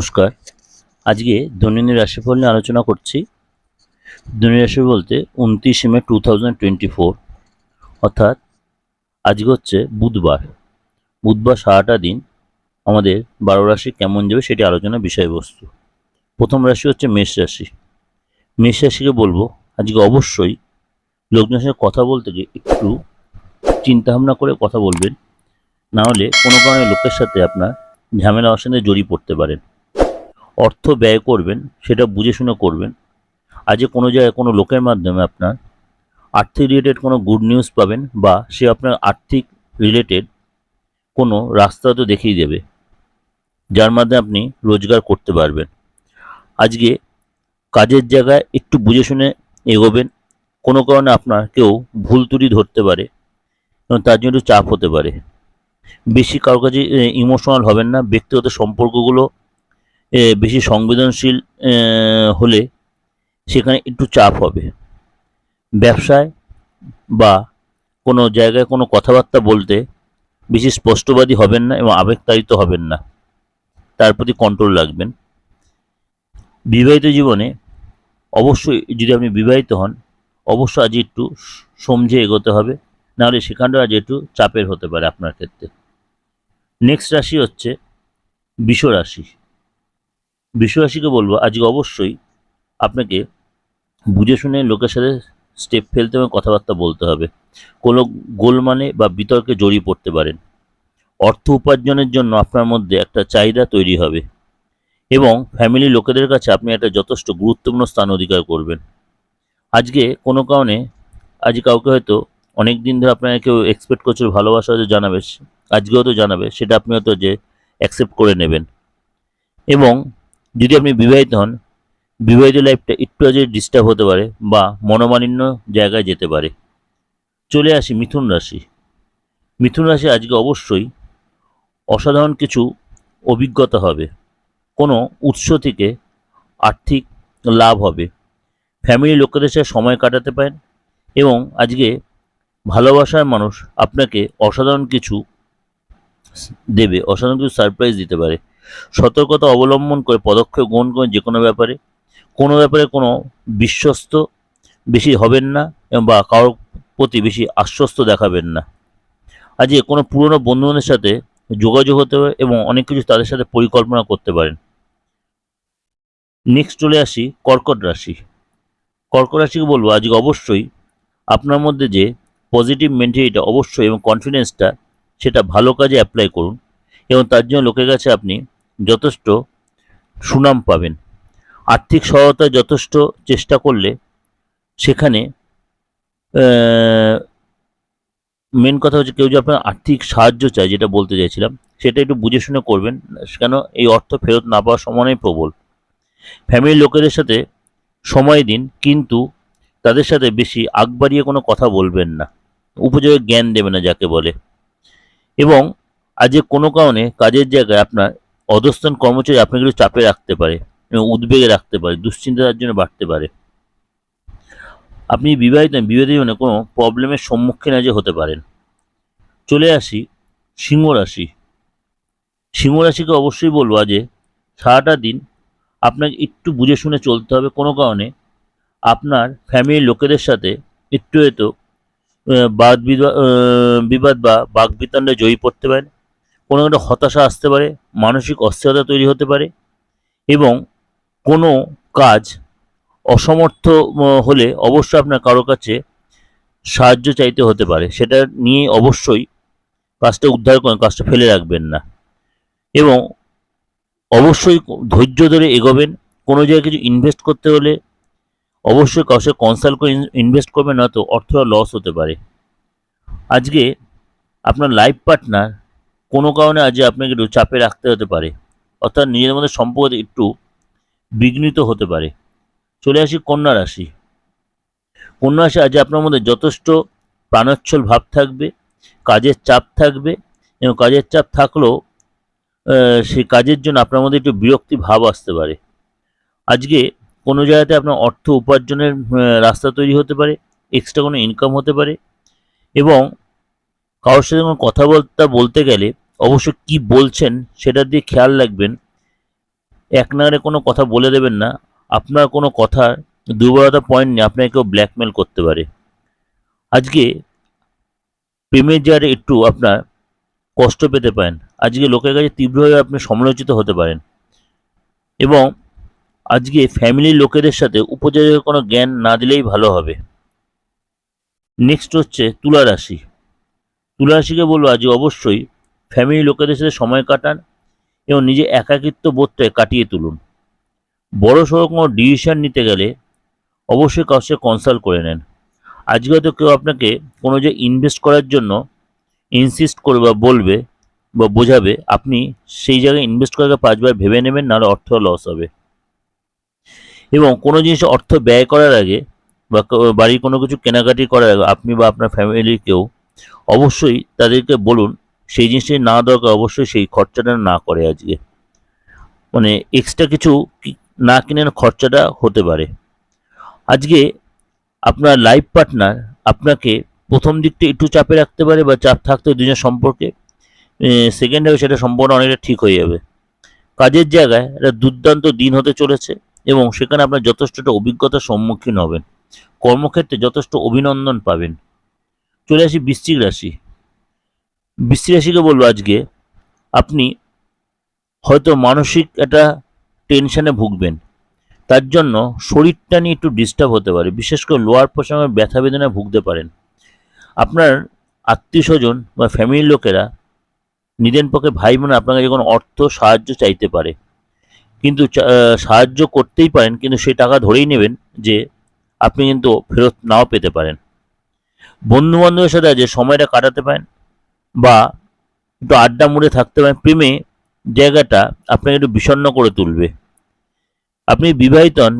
নমস্কার। আজকে দৈনন্দিন রাশিফল নিয়ে আলোচনা করছি। দৈনন্দিন রাশি বলতে উনত্রিশে May two thousand twenty four অর্থাৎ আজকে হচ্ছে বুধবার। বুধবার সারাটা দিন আমাদের বারো রাশি কেমন যাবে সেটি আলোচনার বিষয়বস্তু। প্রথম রাশি হচ্ছে মেষ রাশি। মেষ রাশিকে বলব, আজকে অবশ্যই লোকজনের সঙ্গে কথা বলতে গিয়ে একটু চিন্তাভাবনা করে কথা বলবেন। না হলে কোনো কারণে লোকের সাথে আপনার ঝামেলা অশান্তিতে জড়িয়ে পড়তে পারেন। অর্থ ব্যয় করবেন, সেটা বুঝে শুনে করবেন। আজকে কোনো জায়গায় কোনো লোকের মাধ্যমে আপনার আর্থিক রিলেটেড কোনো গুড নিউজ পাবেন বা সে আপনার আর্থিক রিলেটেড কোনো রাস্তা তো দেখিয়ে দেবে, যার মাধ্যমে আপনি রোজগার করতে পারবেন। আজকে কাজের জায়গায় একটু বুঝে শুনে এগোবেন, কোনো কারণে আপনার কেউ ভুল ত্রুটি ধরতে পারে এবং তার জন্য একটু চাপ হতে পারে। বেশি কারোর কাছে ইমোশনাল হবেন না, ব্যক্তিগত সম্পর্কগুলো বেশি সংবেদনশীল হলে সেখানে একটু চাপ হবে। ব্যবসায় বা কোনো জায়গায় কোনো কথাবার্তা বলতে বেশি স্পষ্টবাদী হবেন না এবং আবেগতাড়িত হবেন না। তার প্রতি কন্ট্রোল রাখবেন। বিবাহিত জীবনে অবশ্যই যদি আপনি বিবাহিত হন, অবশ্যই আজ একটু সমঝে এগোতে হবে, নাহলে সেখানটা আজ একটু চাপের হতে পারে আপনার ক্ষেত্রে। নেক্সট রাশি হচ্ছে, বিষ রাশি। রাশিকে বলব, আজকে অবশ্যই আপনাকে বুঝে শুনে লোকের সাথে স্টেপ ফেলতে এবং কথাবার্তা বলতে হবে। কোনো গোলমানে বা বিতর্কে জড়িয়ে পড়তে পারেন। অর্থ উপার্জনের জন্য আপনার মধ্যে একটা চাহিদা তৈরি হবে এবং ফ্যামিলি লোকেদের কাছে আপনি একটা যথেষ্ট গুরুত্বপূর্ণ স্থান অধিকার করবেন। আজকে কোনো কারণে, আজ কাউকে হয়তো অনেক দিন ধরে আপনাকে কেউ এক্সপেক্ট করছিল ভালোবাসা হয়তো জানাবে আজকে হয়তো জানাবে, সেটা আপনি হয়তো যে অ্যাকসেপ্ট করে নেবেন। এবং যদি আপনি বিবাহিত হন, বিবাহিত লাইফটা একটু আজ ডিস্টার্ব হতে পারে বা মনোমালিন্য জায়গায় যেতে পারে। চলে আসি মিথুন রাশি। মিথুন রাশি আজকে অবশ্যই অসাধারণ কিছু অভিজ্ঞতা হবে। কোনো উৎস থেকে আর্থিক লাভ হবে। ফ্যামিলি লোকেদের সাথে সময় কাটাতে পারেন এবং আজকে ভালোবাসার মানুষ আপনাকে অসাধারণ কিছু দেবে। অসাধারণ কিছু সারপ্রাইজ দিতে পারে। সতর্কতা অবলম্বন করে, পদক্ষেপ গ্রহণ করেন যে কোনো ব্যাপারে। কোনো ব্যাপারে কোনো বিশ্বস্ত বেশি হবেন না বা কারোর প্রতি বেশি আশ্বস্ত দেখাবেন না। আজকে কোনো পুরনো বন্ধুদের সাথে যোগাযোগ হতে পারে এবং অনেক কিছু তাদের সাথে পরিকল্পনা করতে পারেন। নেক্সট চলে আসি, কর্কট রাশি। কর্কট রাশিকে বলব আজকে অবশ্যই আপনার মধ্যে যে পজিটিভ মেন্টালিটিটা অবশ্যই এবং কনফিডেন্সটা সেটা ভালো কাজে অ্যাপ্লাই করুন এবং তার জন্য লোকের কাছে আপনি যথেষ্ট সুনাম পাবেন। আর্থিক সহায়তা যথেষ্ট চেষ্টা করলে সেখানে মেন কথা হচ্ছে কেউ যে আপনার আর্থিক সাহায্য চায়, যেটা বলতে চাইছিলাম, সেটা একটু বুঝে শুনে করবেন, কেন এই অর্থ ফেরত না পাওয়ার সম্ভাবনাই প্রবল। ফ্যামিলির লোকেদের সাথে সময় দিন, কিন্তু তাদের সাথে বেশি আগ বাড়িয়ে কোনো কথা বলবেন না। উপযোগে জ্ঞান দেবে না যাকে বলে। এবং আজকে কোনো কারণে কাজের জায়গায় আপনার অধস্থান কর্মচারী আপনাকে একটু চাপে রাখতে পারে এবং উদ্বেগে রাখতে পারে দুশ্চিন্তা তার জন্য বাড়তে পারে। আপনি বিবাহিত বিবাহিত জীবনে কোনো প্রবলেমের সম্মুখীন আজ হতে পারেন। চলে আসি সিংহ রাশি। সিংহ রাশিকে অবশ্যই বলব আজ সারাটা দিন আপনাকে একটু বুঝে শুনে চলতে হবে। কোনো কারণে আপনার ফ্যামিলির লোকেদের সাথে একটু হয়তো বাদ বিবা- বিবাদ বা বাক বিতণ্ডে জয়ী পড়তে পারেন কোনো একটা হতাশা আসতে পারে, মানসিক অস্থিরতা তৈরি হতে পারে এবং কোনো কাজ অসমর্থ হলে অবশ্যই আপনার কারও কাছে সাহায্য চাইতে হতে পারে। সেটা নিয়ে অবশ্যই কাজটা উদ্ধার করেন, কাজটা ফেলে রাখবেন না। এবং অবশ্যই ধৈর্য ধরে এগোবেন, কোনো জায়গায় কিছু ইনভেস্ট করতে হলে অবশ্যই সাথে কনসাল্ট করে ইনভেস্ট করবেন না তো অর্থটা লস হতে পারে। আজকে আপনার লাইফ পার্টনার কোনো কারণে আজ আপনাকে একটু চাপে রাখতে হতে পারে, অর্থাৎ নিজের মধ্যে সম্পর্ক একটু বিঘ্নিত হতে পারে। চলে আসি কন্যা রাশি। কন্যা রাশি আজ আপনার মধ্যে যথেষ্ট প্রাণোচ্ছল ভাব থাকবে, কাজের চাপ থাকবে এবং কাজের চাপ থাকলেও সেই কাজের জন্য আপনার মধ্যে একটু বিরক্তি ভাব আসতে পারে। আজকে কোনো জায়গাতে আপনার অর্থ উপার্জনের রাস্তা তৈরি হতে পারে এক্সট্রা কোনো ইনকাম হতে পারে এবং কারোর সাথে কোনো কথা বলতে গেলে অবশ্য কি বলছেন সেটার দিয়ে খেয়াল রাখবেন। এক নাগারে কোনো কথা বলে দেবেন না। আপনার কোনো কথার দুর্বলতা পয়েন্ট নিয়ে আপনাকে কেউ ব্ল্যাকমেল করতে পারে। আজকে প্রেমের জারে একটু আপনার কষ্ট পেতে পারেন, আজকে লোকের কাছে তীব্রভাবে আপনি সমালোচিত হতে পারেন এবং আজকে ফ্যামিলির লোকেদের সাথে উপযোগী কোনো জ্ঞান না দিলেই ভালো হবে। নেক্সট হচ্ছে তুলা রাশি। তুলা রাশিকে বলব আজ অবশ্যই ফ্যামিলি লোকেদের সাথে সময় কাটান এবং নিজে একাকিত্ব বোধটাকে কাটিয়ে তুলুন। বড় সড়ো কোনো ডিসিশন নিতে গেলে অবশ্যই কারোর সাথে কনসাল্ট করে নেন। আজকে হয়তো কেউ আপনাকে কোনো যে ইনভেস্ট করার জন্য ইনসিস্ট করবে বা বলবে বা বোঝাবে, আপনি সেই জায়গায় ইনভেস্ট আগে পাঁচবার ভেবে নেবেন, নাহলে অর্থ লস হবে। এবং কোনো জিনিসে অর্থ ব্যয় করার আগে বা বাড়ির কোনো কিছু কেনাকাটি করার আগে আপনি বা আপনার ফ্যামিলির কেউ অবশ্যই তাদেরকে বলুন, সেই জিনিসটি না দরকার অবশ্যই সেই খরচাটা না করে আজকে। মানে এক্সট্রা কিছু না কিনে খরচাটা হতে পারে। আজকে আপনার লাইফ পার্টনার আপনাকে প্রথম দিকটা একটু চাপে রাখতে পারে বা চাপ থাকতে দুজনের সম্পর্কে সেকেন্ড হবে সেটা সম্পূর্ণ অনেকটা ঠিক হয়ে যাবে। কাজের জায়গায় একটা দুর্দান্ত দিন হতে চলেছে। এবং সেখানে আপনার যথেষ্ট অভিজ্ঞতার সম্মুখীন হবেন। কর্মক্ষেত্রে যথেষ্ট অভিনন্দন পাবেন। চলে আসি বৃশ্চিক রাশি। বৃশ্চিক রাশিকে বলব আজকে, আপনি হয়তো মানসিক একটা টেনশনে ভুগবেন। তার জন্য শরীরটা নিয়ে একটু ডিস্টার্ব হতে পারে। বিশেষ করে লোয়ার পোর্শনে ব্যথা বেদনায় ভুগতে পারেন। আপনার আত্মীয় স্বজন বা ফ্যামিলির লোকেরা নিদেন পক্ষে ভাই বোন আপনার কাছে কোনো অর্থ, সাহায্য চাইতে পারে। কিন্তু সাহায্য করতেই পারেন, কিন্তু সেই টাকা ধরেই নেবেন যে আপনি কিন্তু ফেরত নাও পেতে পারেন। বন্ধু বান্ধবের সাথে যে সময়টা কাটাতে পারেন বা একটু আড্ডা মুড়ে থাকতে পারেন, প্রেমে জায়গাটা আপনাকে একটু বিষণ্ণ করে তুলবে। আপনি বিবাহিত হন,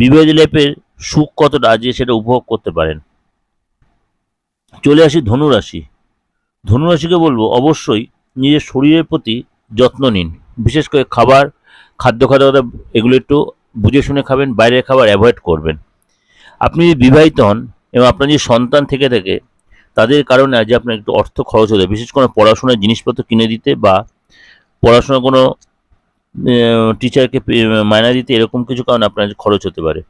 বিবাহিত লাইফের সুখ কতটা আজকে সেটা উপভোগ করতে পারেন। চলে আসি ধনুরাশি। ধনুরাশিকে বলব, অবশ্যই নিজের শরীরের প্রতি যত্ন নিন, বিশেষ করে খাবার খাদ্য খাদ্য এগুলো একটু বুঝে শুনে খাবেন, বাইরের খাবার অ্যাভয়েড করবেন। আপনি যদি বিবাহিত হন এবং আপনার যে সন্তান থেকে থাকে, তাদের কারণে আজ আপনার একটু অর্থ খরচ হতে বিশেষ করে পড়াশোনার জিনিসপত্র কিনে দিতে বা পড়াশোনার কোনো টিচারকে মায়না দিতে এরকম কিছু কারণে আপনার খরচ হতে পারে।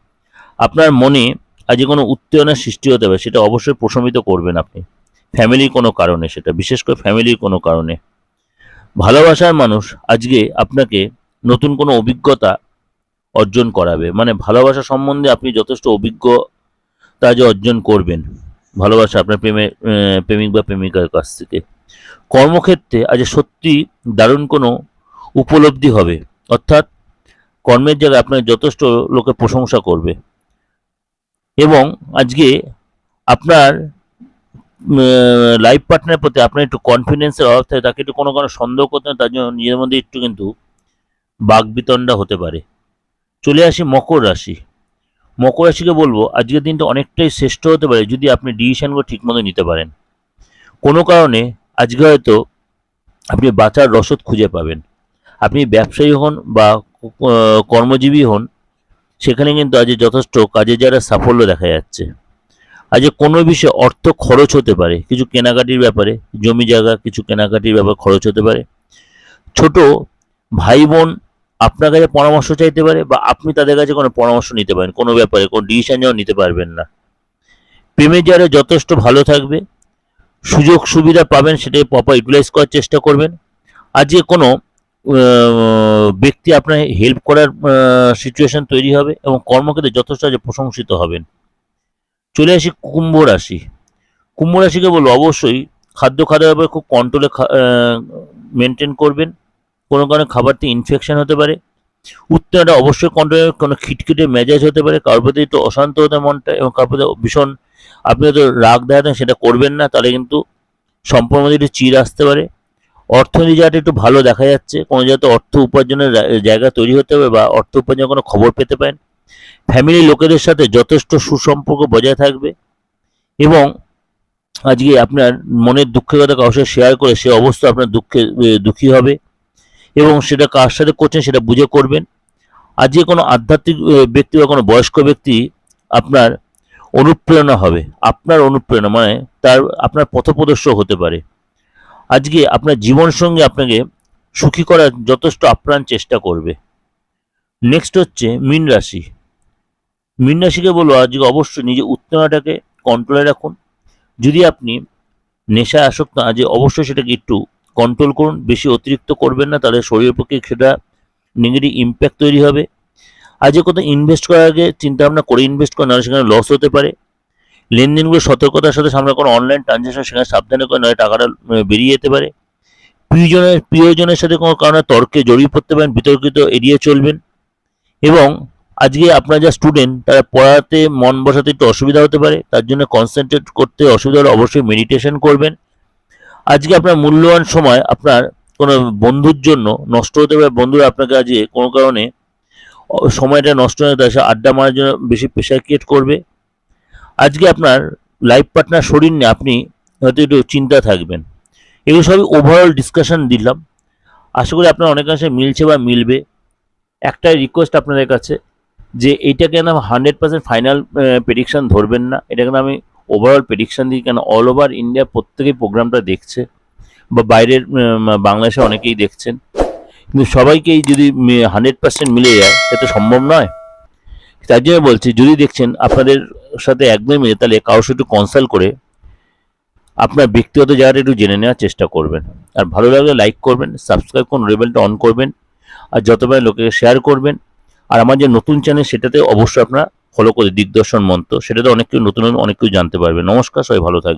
আপনার মনে আজ কোনো উত্তেজনার সৃষ্টি হতে পারে, সেটা অবশ্যই প্রশমিত করবেন আপনি। ফ্যামিলির কোনো কারণে সেটা, বিশেষ করে ফ্যামিলির কোনো কারণে। ভালোবাসার মানুষ আজকে আপনাকে নতুন কোনো অভিজ্ঞতা অর্জন করাবে। মানে ভালোবাসা সম্বন্ধে আপনি যথেষ্ট অভিজ্ঞতা যে অর্জন করবেন। ভালোবাসা আপনার প্রেমে প্রেমিক বা প্রেমিকার কাছ থেকে। কর্মক্ষেত্রে আজ সত্যি দারুণ কোনো উপলব্ধি হবে। অর্থাৎ কর্মের জায়গায় আপনার যথেষ্ট লোকে প্রশংসা করবে। এবং আজকে আপনার লাইফ পার্টনারের প্রতি আপনার একটু কনফিডেন্সের অভাব থাকে, তাকে একটু কোনো কোনো সন্দেহ করতে তার জন্য নিজের মধ্যে একটু কিন্তু বাগবিতণ্ডা হতে পারে। চলে আসি মকর রাশি। মকর রাশিকে বলব, আজকের দিনটা অনেকটাই শ্রেষ্ঠ হতে পারে যদি আপনি ডিসিশনগুলো ঠিকমতো নিতে পারেন। কোনো কারণে আজকে হয়তো আপনি বাঁচার রসদ খুঁজে পাবেন। আপনি ব্যবসায়ী হন বা কর্মজীবী হন, সেখানে কিন্তু আজ যথেষ্ট কাজে যারা সাফল্য দেখা যাচ্ছে। আজ কোনো বিষয়ে অর্থ খরচ হতে পারে, কিছু কেনাকাটির ব্যাপারে, জমি জায়গা, কিছু কেনাকাটির ব্যাপারে খরচ হতে পারে। ছোট ভাই বোন আপনার কাছে পরামর্শ চাইতে পারে বা আপনি তাদের কাছে কোনো পরামর্শ নিতে পারেন, কোনো ব্যাপারে, কোনো ডিসিশন যেন নিতে পারবেন না। প্রেমের যারা যথেষ্ট ভালো থাকবে, সুযোগ সুবিধা পাবেন সেটাকে প্রপার ইউটিলাইজ করার চেষ্টা করবেন। আর যে কোনো ব্যক্তি আপনার হেল্প করার সিচুয়েশন তৈরি হবে এবং কর্মক্ষেত্রে যথেষ্ট প্রশংসিত হবেন। চলে আসি কুম্ভ রাশি। কুম্ভ রাশিকে বলব অবশ্যই খাদ্য খাদ্যের ব্যাপারে খুব কন্ট্রোলে মেনটেন করবেন। কোনো কারণে খাবারতে ইনফেকশন হতে পারে। উত্তেজনাটা অবশ্যই কন্ট্রোলে কোনো খিটখিটে মেজাজ হতে পারে, কারোর প্রতি একটু অশান্ত হতে মনটা এবং কারোর প্রতি ভীষণ, আপনি হয়তো রাগ দেখাতেন, সেটা করবেন না, তাহলে কিন্তু সম্পর্কের মধ্যে একটু চির আসতে পারে। অর্থনীতি জায়গাটা একটু ভালো দেখা যাচ্ছে, কোনো যাতে অর্থ উপার্জনের জায়গা তৈরি হতে হবে বা অর্থ উপার্জনের কোনো খবর পেতে পারেন। ফ্যামিলির লোকেদের সাথে যথেষ্ট সুসম্পর্ক বজায় থাকবে এবং আজকে আপনার মনের দুঃখের কথা সাথে শেয়ার করে সে অবস্থা আপনার দুঃখে দুঃখী হবে। এবং সেটা কার সাথে করছেন সেটা বুঝে করবেন। আর যে কোনো আধ্যাত্মিক ব্যক্তি বা কোনো বয়স্ক ব্যক্তি আপনার অনুপ্রেরণা হবে। আপনার অনুপ্রেরণা মানে তার, আপনার পথপ্রদর্শক হতে পারে। আজকে আপনার জীবন সঙ্গে আপনাকে সুখী করার যথেষ্ট আপ্রাণ চেষ্টা করবে। নেক্সট হচ্ছে মীন রাশি। মীন রাশিকে বলব, আজকে অবশ্যই নিজের উত্তেজনাটাকে কন্ট্রোলে রাখুন। যদি আপনি নেশায় আসক্ত আজ অবশ্যই সেটাকে একটু কন্ট্রোল করুন, বেশি অতিরিক্ত করবেন না, তাহলে শরীরের পক্ষে সেটা নেগেটিভ ইম্প্যাক্ট তৈরি হবে। আজকে কোথাও ইনভেস্ট করার আগে চিন্তা ভাবনা করে ইনভেস্ট করেন নাহলে সেখানে লস হতে পারে। লেনদেনগুলো সতর্কতার সাথে সামনে কোনো অনলাইন ট্রানজ্যাকশন সেখানে সাবধানে করে নয় টাকাটা বেরিয়ে যেতে পারে। প্রিয়জনের প্রিয়জনের সাথে কোনো কারণে তর্কে জড়িয়ে পড়তে পারেন, বিতর্কিত এড়িয়ে চলবেন। এবং আজকে আপনার যা স্টুডেন্ট তারা পড়াতে মন বসাতে একটু অসুবিধা হতে পারে, তার জন্য কনসেন্ট্রেট করতে অসুবিধা হলে অবশ্যই মেডিটেশন করবেন। আজকে আপনার মূল্যবান সময় আপনার কোনো বন্ধুর জন্য নষ্ট হতে পারে, বন্ধুরা আপনাকে আজকে কোনো কারণে সময়টা নষ্ট হয়ে তার আড্ডা মারার জন্য বেশি প্রেশার ক্রিয়েট করবে। আজকে আপনার লাইফ পার্টনার শরীর নিয়ে আপনি হয়তো একটু চিন্তা থাকবেন। এগুলো সবই ওভারঅল ডিসকাশন দিলাম। আশা করি আপনার অনেকাংশে মিলছে বা মিলবে। একটা রিকোয়েস্ট আপনাদের কাছে যে এইটাকে না হান্ড্রেড পার্সেন্ট ফাইনাল প্রেডিকশন ধরবেন না। এটাকে আমি ওভারঅল প্রেডিকশন দিই, কেন অল ওভার ইন্ডিয়া প্রত্যেকেই প্রোগ্রামটা দেখছে, বা বাইরের বাংলাদেশে অনেকেই দেখছেন। কিন্তু সবাইকেই যদি হান্ড্রেড পার্সেন্ট মিলে যায় সেটা সম্ভব নয়। তার জন্য বলছি, যদি দেখছেন আপনাদের সাথে একদমই মিলে, তাহলে কারোর সাথে একটু কনসাল্ট করে আপনার ব্যক্তিগত জায়গাটা একটু জেনে নেওয়ার চেষ্টা করবেন। আর ভালো লাগলে লাইক করবেন সাবস্ক্রাইব করুন রেবেলটা অন করবেন, আর যত পারে লোকেকে শেয়ার করবেন, আর আমার যে নতুন চ্যানেল সেটাতে অবশ্যই আপনারা ফলো করে দিগদর্শন মন্ত্র সেটাতে অনেক কেউ নতুন নতুন অনেক কিছু জানতে পারবে। নমস্কার, সবাই ভালো থাকবেন।